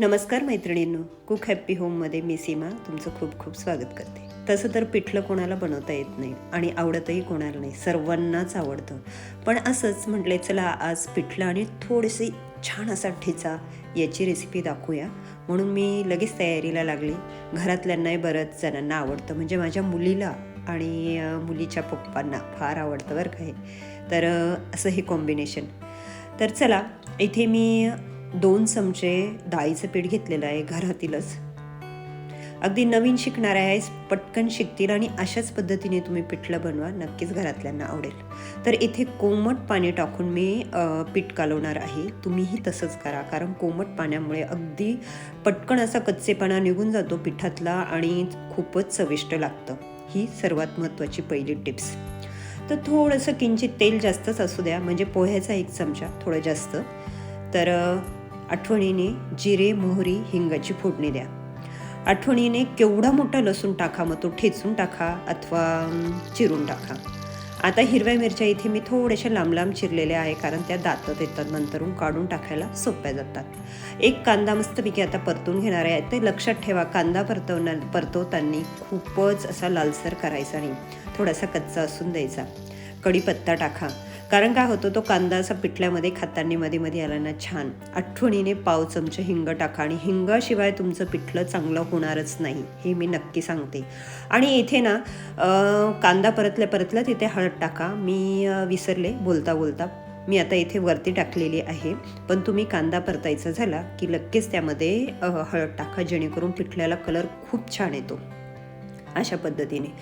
नमस्कार मैत्रिणींनो cook happy होममध्ये मी सीमा तुमचं खूप खूप स्वागत करते. तसं तर पिठलं कोणाला बनवता येत नाही आणि आवडतही कोणाला नाही सर्वांनाच आवडतं. पण असंच म्हटले चला आज पिठलं आणि थोडीशी छान असा ठेचा याची रेसिपी दाखवूया. म्हणून मी लगेच तयारीला लागली. घरातल्यांनाही बऱ्याच जणांना आवडतं म्हणजे माझ्या मुलीला आणि मुलीच्या पप्पांना फार आवडतं बरं काय तर असं हे कॉम्बिनेशन तर चला इथे मी दोन चमचे डाळीचं पीठ घेतलेलं आहे घरातीलच. अगदी नवीन शिकणाऱ्या आहेस पटकन शिकतील आणि अशाच पद्धतीने तुम्ही पिठलं बनवा नक्कीच घरातल्यांना आवडेल. तर इथे कोमट पाणी टाकून मी पीठ कालवणार आहे. तुम्हीही तसंच करा कारण कोमट पाण्यामुळे अगदी पटकन असा कच्चेपणा निघून जातो पिठातला आणि खूपच चविष्ट लागतं. ही सर्वात महत्त्वाची पहिली टिप्स. तर थोडंसं किंचित तेल जास्तच असू द्या म्हणजे पोह्याचा एक चमचा थोडं जास्त. तर आठवणीने जिरे मोहरी हिंगाची फोडणी द्या. आठवणीने केवढा मोठा लसूण टाका मग तो ठेचून टाका अथवा चिरून टाका. आता हिरव्या मिरच्या इथे मी थोड्याशा लांब लांब चिरलेल्या आहे कारण त्या दातात येतात नंतरून काढून टाकायला सोप्या जातात. एक कांदा मस्तपैकी आता परतून घेणार आहे. ते लक्षात ठेवा कांदा परतवण्या परतवताना खूपच असा लालसर करायचा नाही. थोडासा कच्चा असून द्यायचा. कढीपत्ता टाका. कारण काय होतं तो कांदा असा पिठल्यामध्ये खाताना मध्ये मध्ये आला ना छान. आठवणीने पाव चमचे हिंग टाका आणि हिंगाशिवाय तुमचं पिठलं चांगलं होणारच नाही हे मी नक्की सांगते. आणि इथे ना कांदा परतल्या परतल्या तिथे हळद टाका. मी विसरले बोलता बोलता. मी आता इथे वरती टाकलेली आहे. पण तुम्ही कांदा परतायचा झाला की लगेच त्यामध्ये हळद टाका जेणेकरून पिठल्याला कलर खूप छान येतो. अशा पद्धतीने.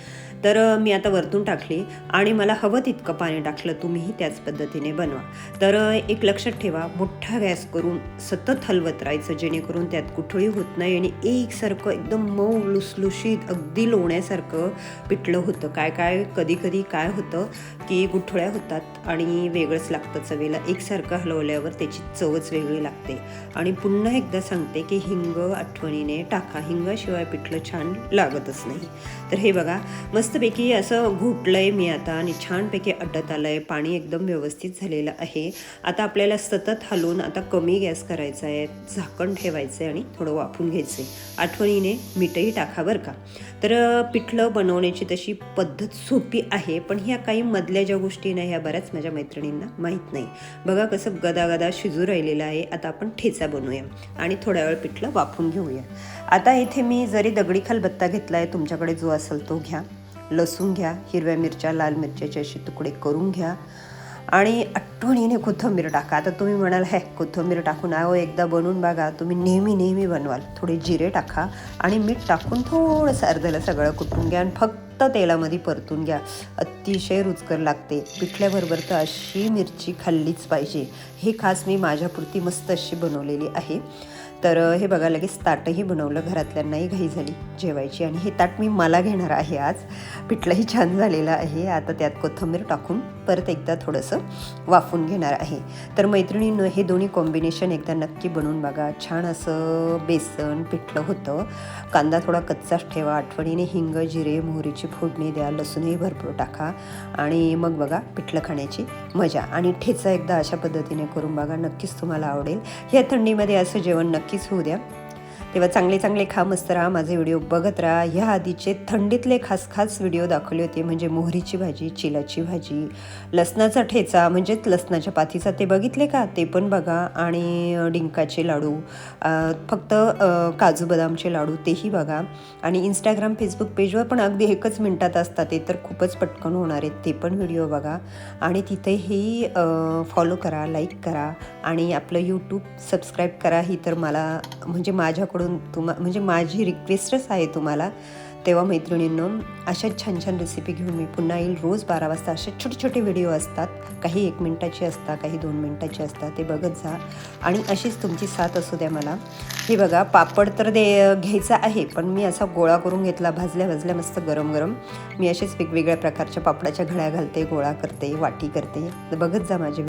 तर मी आता वरतून टाकली आणि मला हवं तितकं पाणी टाकलं तुम्हीही त्याच पद्धतीने बनवा. तर एक लक्षात ठेवा मोठा गॅस करून सतत हलवत राहायचं जेणेकरून त्यात कुठळी होत नाही आणि एकसारखं एकदम मऊ लुसलुशीत अगदी लोण्यासारखं पिठलं होतं. काय काय कधी कधी काय होतं की गुठळ्या होतात आणि वेगळंच लागतं चवेला. एकसारखं हलवल्यावर त्याची चवच वेगळी लागते. आणि पुन्हा एकदा सांगते की हिंग आठवणीने टाका. हिंगाशिवाय पिठलं छान लागतच नाही. तर हे बघा मस्तपैकी असं घोटलंय मी आता आणि छानपैकी अड्डत आलंय. पाणी एकदम व्यवस्थित झालेलं आहे. आता आपल्याला सतत हलवून आता कमी गॅस करायचा आहे झाकण ठेवायचं आहे आणि थोडं वाफून घ्यायचं आहे आठवणीने मीठही टाका बरं का. तर पिठलं बनवण्याची तशी पद्धत सोपी आहे पण ह्या काही मधल्या ज्या गोष्टी नाही ह्या बऱ्याच माझ्या मैत्रिणींना माहीत नाही. बघा कसं गदा गदा शिजू राहिलेलं आहे. आता आपण ठेचा बनवूया आणि थोड्या वेळ पिठलं वाफून घेऊया. आता इथे मी जरी दगडी खलबत्ता घेतला आहे तुमच्याकडे जो असेल तो घ्या. लसूण घ्या हिरव्या मिरच्या लाल मिरच्याचे असे तुकडे करून घ्या. आणि आठवणीने कोथिंबीर टाका. आता तुम्ही म्हणाल हे कोथिंबीर टाकून आहो एकदा बनवून बघा. तुम्ही नेहमी नेहमी बनवाल. थोडे जिरे टाका आणि मीठ टाकून थोडंसं अर्धलं सगळं कुटून घ्या आणि फक्त तेलामध्ये परतून घ्या. अतिशय रुचकर लागते. पिठल्याबरोबर तर अशी मिरची खाल्लीच पाहिजे. हे खास मी माझ्यापुरती मस्त अशी बनवलेली आहे. तर हे बघा लगेच ताटही बनवलं. घरातल्यांनाही घाई झाली जेवायची आणि हे ताट मी मला घेणार आहे आज. पिठलंही छान झालेलं आहे. आता त्यात कोथिंबीर टाकून परत एकदा थोडंसं वाफ कापून घेणार आहे. तर मैत्रिणीनं हे दोन्ही कॉम्बिनेशन एकदा नक्की बनवून बघा. छान असं बेसन पिठलं होतं. कांदा थोडा कच्चाच ठेवा. आठवणीने हिंग जिरे मोहरीची फोडणी द्या. लसूणही भरपूर टाका. आणि मग बघा पिठलं खाण्याची मजा. आणि ठेचा एकदा अशा पद्धतीने करून बघा. नक्कीच तुम्हाला आवडेल. ह्या थंडीमध्ये असं जेवण नक्कीच होऊ द्या. तेव्हा चांगले चांगले खा मस्त राहा माझे व्हिडिओ बघत राहा. ह्या आधीचे थंडीतले खास खास व्हिडिओ दाखवले होते. म्हणजे मोहरीची भाजी चिलाची भाजी लसणाचा ठेचा म्हणजेच लसणाच्या पाथीचा ते बघितले का? ते पण बघा. आणि डिंकाचे लाडू फक्त काजू बदामचे लाडू तेही बघा. आणि इंस्टाग्राम फेसबुक पेजवर पण अगदी एकच मिनटात असतात ते तर खूपच पटकन होणार आहेत ते पण व्हिडिओ बघा. आणि तिथेही फॉलो करा लाईक करा. आणि आपलं यूट्यूब सबस्क्राईब करा. ही तर मला म्हणजे माझ्याकडून तुम्हा म्हणजे माझी रिक्वेस्टच आहे तुम्हाला. तेव्हा मैत्रिणींनो अशाच छान छान रेसिपी घेऊन मी पुन्हा येईल. रोज बारा वाजता असे छोटे छोटे व्हिडिओ असतात. काही एक मिनटाचे असतात काही दोन मिनटाचे असतात. ते बघत जा. आणि अशीच तुमची साथ असू द्या मला. हे बघा पापड तर दे घ्यायचा आहे पण मी असा गोळा करून घेतला भाजल्या भाजल्या मस्त गरम गरम. मी असेच वेगवेगळ्या प्रकारच्या पापडाच्या घड्या घालते गोळा करते वाटी करते. तर बघत जा माझे